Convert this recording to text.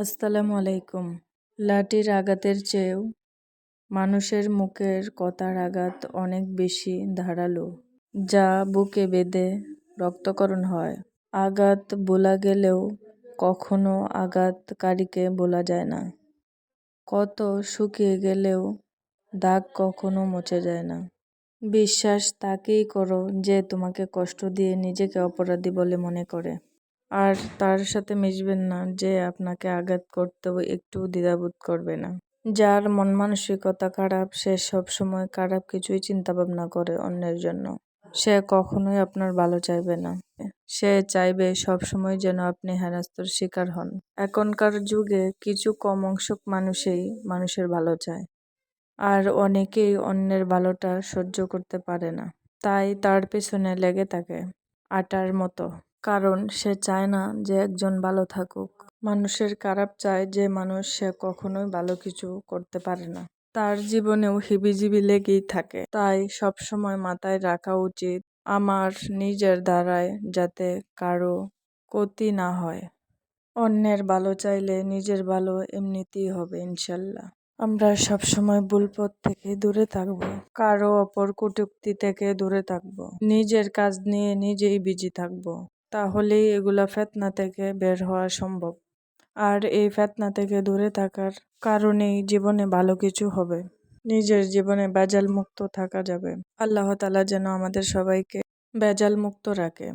আসসালামু আলাইকুম। লাঠির আঘাতের চেয়েও মানুষের মুখের কথার আঘাত অনেক বেশি ধারালো, যা বুকে বেঁধে রক্তকরণ হয়। আঘাত বোলা গেলেও কখনো আঘাতকারীকে বলা যায় না। কত শুকিয়ে গেলেও দাগ কখনো মুছে যায় না। বিশ্বাস তাকেই করো যে তোমাকে কষ্ট দিয়ে নিজেকে অপরাধী বলে মনে করে। আর তার সাথে মিশবেন না যে আপনাকে আঘাত করতেও একটু দ্বিধাবোধ করবে না। যার মন মানসিকতা খারাপ, সে সব সময় খারাপ কিছুই চিন্তা ভাবনা করে অন্যের জন্য। সে কখনোই আপনার ভালো চাইবে না। সে চাইবে সব সময় যেন আপনি হেনাস্তর শিকার হন। এখনকার যুগে কিছু কম অংশক মানুষই মানুষের ভালো চায়। আর অনেকেই অন্যের ভালোটা সহ্য করতে পারে না। তাই তার পেছনে লেগে থাকে আটার মতো। কারণ সে চায় না যে একজন ভালো থাকুক। মানুষের খারাপ চায় যে মানুষ সে কখনোই ভালো কিছু করতে পারে না। তার জীবনেও হিবিজিবি লেগেই থাকে। তাই সবসময় মাথায় রাখা উচিত আমার নিজের দ্বারায় যাতে কারও ক্ষতি না হয়। অন্যের ভালো চাইলে নিজের ভালো এমনিতেই হবে, ইনশাল্লাহ। আমরা সবসময় ভুল পথ থেকে দূরে থাকব, কারও অপর কটুক্তি থেকে দূরে থাকব, নিজের কাজ নিয়ে নিজেই বিজি থাকব। তাহলেই এগুলা ফেতনা থেকে বের হওয়া সম্ভব। আর এই ফেতনা থেকে দূরে থাকার কারণেই জীবনে ভালো কিছু হবে। নিজের জীবনে বেজাল মুক্ত থাকা যাবে। আল্লাহ তালা যেন আমাদের সবাইকে বেজাল মুক্ত রাখে।